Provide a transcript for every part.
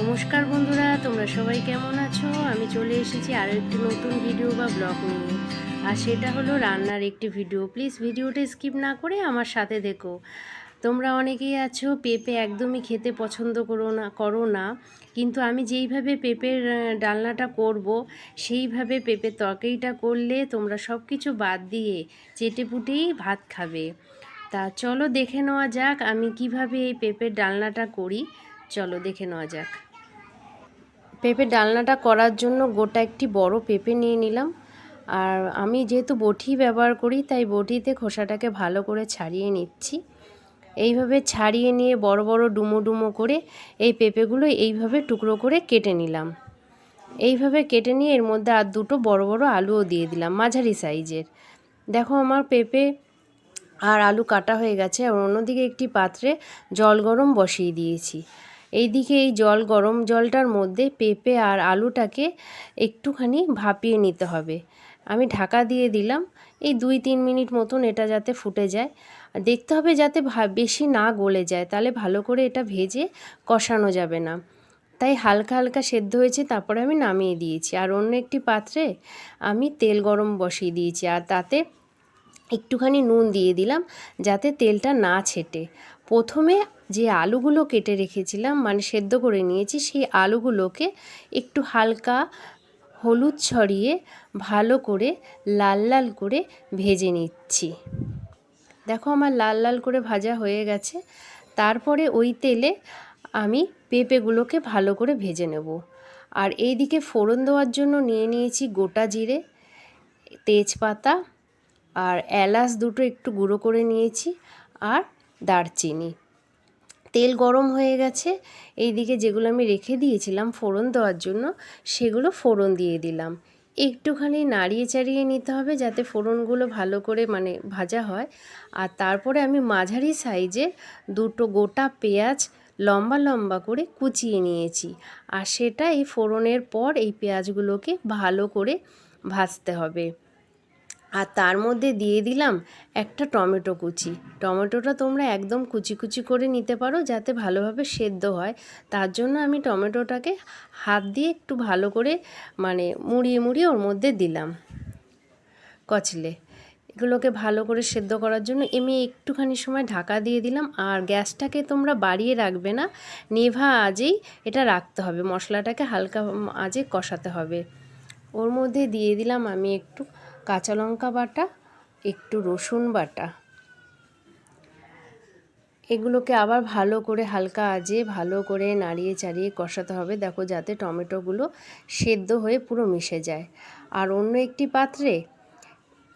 নমস্কার বন্ধুরা, তোমরা সবাই কেমন আছো? আমি চলে এসেছি আরও একটি নতুন ভিডিও বা ব্লগ নিয়ে। আর সেটা হলো রান্নার একটি ভিডিও প্লিজ ভিডিওটা স্কিপ না করে আমার সাথে দেখো। তোমরা অনেকেই আছো, পেঁপে একদমই খেতে পছন্দ করো না করো না। কিন্তু আমি যেইভাবে পেঁপের ডালনাটা করব, সেইভাবে পেঁপের তরকারিটা করলে তোমরা সব কিছু বাদ দিয়ে চেটে পুটেই ভাত খাবে। তা চলো দেখে নেওয়া যাক আমি কীভাবে এই পেঁপের ডালনাটা করি। চলো দেখে নেওয়া যাক। পেঁপে ডালনাটা করার জন্য গোটা একটি বড় পেঁপে নিয়ে নিলাম। আর আমি যেহেতু বটি ব্যবহার করি, তাই বটিতে খোসাটাকে ভালো করে ছাড়িয়ে নিচ্ছি। এইভাবে ছাড়িয়ে নিয়ে বড় বড় ডুমো ডুমো করে এই পেঁপেগুলো এইভাবে টুকরো করে কেটে নিলাম। এইভাবে কেটে নিয়ে এর মধ্যে আর দুটো বড় বড় আলুও দিয়ে দিলাম, মাঝারি সাইজের। দেখো আমার পেঁপে আর আলু কাটা হয়ে গেছে, আর অন্যদিকে একটি পাত্রে জল গরম বসিয়ে দিয়েছি। এইদিকে এই জল, গরম জলটার মধ্যে পেঁপে আর আলুটাকে একটুখানি ভাপিয়ে নিতে হবে। আমি ঢাকা দিয়ে দিলাম। এই দুই তিন মিনিট মতন এটা যাতে ফুটে যায়। দেখতে হবে যাতে বেশি না গলে যায়। তাহলে ভালো করে এটা ভেজে কষানো যাবে না। তাই হালকা হালকা সেদ্ধ হয়েছে, তারপরে আমি নামিয়ে দিয়েছি। আর অন্য একটি পাত্রে আমি তেল গরম বসিয়ে দিয়েছি। আর তাতে একটুখানি নুন দিয়ে দিলাম যাতে তেলটা না ছেটে। প্রথমে যে আলুগুলো কেটে রেখেছিলাম মানে সেদ্ধ করে নিয়েছি, সেই আলুগুলোকে একটু হালকা হলুদ ছড়িয়ে ভালো করে লাল লাল করে ভেজে নিচ্ছি। দেখো আমার লাল লাল করে ভাজা হয়ে গেছে। তারপরে ওই তেলে আমি পেঁপেগুলোকে ভালো করে ভেজে নেব। আর এইদিকে ফোড়ন দেওয়ার জন্য নিয়ে নিয়েছি গোটা জিরে, তেজপাতা আর এলাচ দুটো একটু গুঁড়ো করে নিয়েছি। আর দারচিনি। তেল গরম হয়ে গেছে, এইদিকে যেগুলো আমি রেখে দিয়েছিলাম ফোড়ন দেওয়ার জন্য, সেগুলো ফোড়ন দিয়ে দিলাম। একটুখানি নাড়িয়ে চাড়িয়ে নিতে হবে যাতে ফোড়নগুলো ভালো করে মানে ভাজা হয়। আর তারপরে আমি মাঝারি সাইজে দুটো গোটা পেঁয়াজ লম্বা লম্বা করে কুচিয়ে নিয়েছি। আর সেটা এই ফোড়নের পর এই পেঁয়াজগুলোকে ভালো করে ভাজতে হবে। আর তার মধ্যে দিয়ে দিলাম একটা টমেটো কুচি। টমেটোটা তোমরা একদম কুচি কুচি করে নিতে পারো যাতে ভালোভাবে সেদ্ধ হয়। তার জন্য আমি টমেটোটাকে হাত দিয়ে একটু ভালো করে মানে মুড়িয়ে মুড়িয়ে ওর মধ্যে দিলাম। কচলে। এগুলোকে ভালো করে সেদ্ধ করার জন্য আমি একটুখানি সময় ঢাকা দিয়ে দিলাম। আর গ্যাসটাকে তোমরা বাড়িয়ে রাখবে না, নেভা আজেই এটা রাখতে হবে। মশলাটাকে হালকা আজে কষাতে হবে। ওর মধ্যে দিয়ে দিলাম আমি একটু কাঁচা লঙ্কা বাটা, একটু রসুন বাটা। এগুলোকে আবার ভালো করে হালকা আজে, ভালো করে নাড়িয়ে চাড়িয়ে কষাতে হবে। দেখো যাতে টমেটোগুলো সেদ্ধ হয়ে পুরো মিশে যায়। আর অন্য একটি পাত্রে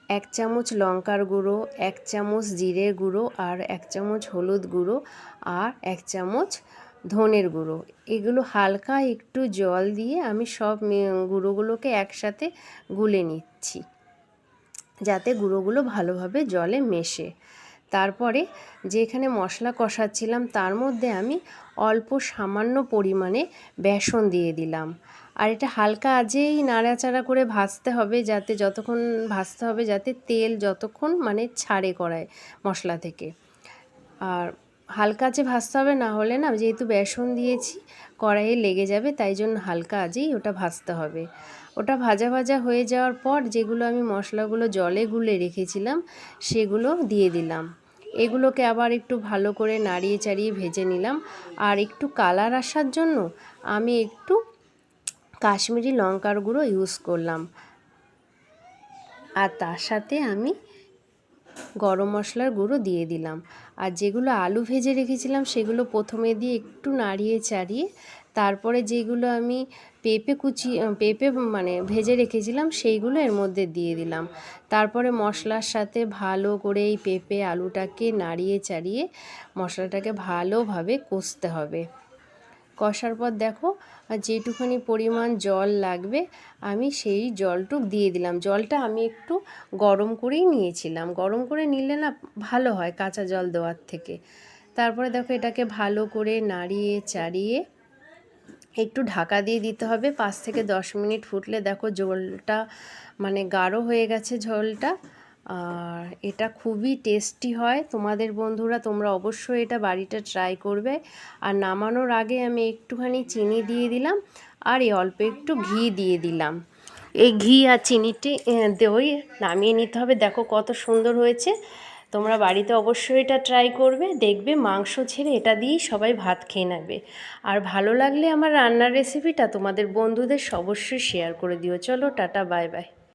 এক চামচ লঙ্কার গুঁড়ো, এক চামচ জিরের গুঁড়ো, আর এক চামচ হলুদ গুঁড়ো, আর এক চামচ ধনের গুঁড়ো। এগুলো হালকা একটু জল দিয়ে আমি সব গুঁড়োগুলোকে একসাথে গুলে নিচ্ছি। যাতে গুঁড়োগুলো ভালোভাবে জলে মেশে। তারপরে যেখানে মশলা কষাচ্ছিলাম, তার মধ্যে আমি অল্প সামান্য পরিমাণে বেসন দিয়ে দিলাম। আর এটা হালকা আজেই নাড়াচাড়া করে ভাজতে হবে যাতে যতক্ষণ ভাজতে হবে, যাতে তেল যতক্ষণ মানে ছাড়ে করায় মশলা থেকে। আর হালকা আঁচে ভাজতে হবে, না হলে না যেহেতু বেসন দিয়েছি, কড়াইয়ে লেগে যাবে, তাই জন্য হালকা আজেই ওটা ভাজতে হবে। ওটা ভাজা ভাজা হয়ে যাওয়ার পর যেগুলো আমি মশলাগুলো জলে গুলে রেখেছিলাম, সেগুলো দিয়ে দিলাম। এগুলোকে আবার একটু ভালো করে নাড়িয়ে চাড়িয়ে ভেজে নিলাম। আর একটু কালার আসার জন্য আমি একটু কাশ্মীরি লঙ্কার গুঁড়ো ইউজ করলাম। আর তার সাথে আমি গরম মশলার গুঁড়ো দিয়ে দিলাম। আর যেগুলো আলু ভেজে রেখেছিলাম, সেগুলো প্রথমে দিয়ে একটু নাড়িয়ে চাড়িয়ে তারপরে যেগুলো আমি পেঁপে কুচি পেঁপে মানে ভেজে রেখেছিলাম সেইগুলো এর মধ্যে দিয়ে দিলাম। তারপরে মশলার সাথে ভালো করে এই পেঁপে আলুটাকে নাড়িয়ে চাড়িয়ে মশলাটাকে ভালোভাবে কষতে হবে। কষার পর দেখো যেটুখানি পরিমাণ জল লাগবে, আমি সেই জলটুক দিয়ে দিলাম। জলটা আমি একটু গরম করেই নিয়েছিলাম। গরম করে নিলে না ভালো হয় কাঁচা জল দেওয়ার থেকে। তারপরে দেখো এটাকে ভালো করে নাড়িয়ে চাড়িয়ে একটু ঢাকা দিয়ে দিতে হবে। পাঁচ থেকে দশ মিনিট ফুটলে দেখো ঝোলটা মানে গাঢ় হয়ে গেছে ঝোলটা। আর এটা খুবই টেস্টি হয়। তোমাদের বন্ধুরা, তোমরা অবশ্যই এটা বাড়িটা ট্রাই করবে। আর নামানোর আগে আমি একটুখানি চিনি দিয়ে দিলাম আর এই অল্প একটু ঘি দিয়ে দিলাম। এই ঘি আর চিনিটি দই নামিয়ে নিতে হবে। দেখো কত সুন্দর হয়েছে। তোমরা বাড়িতে অবশ্যই এটা ট্রাই করবে, দেখবে মাংস ছেড়ে এটা দিয়েই সবাই ভাত খেয়ে নেবে। আর ভালো লাগলে আমার রান্নার রেসিপিটা তোমাদের বন্ধুদের অবশ্যই শেয়ার করে দিও। চলো, টাটা বাই বাই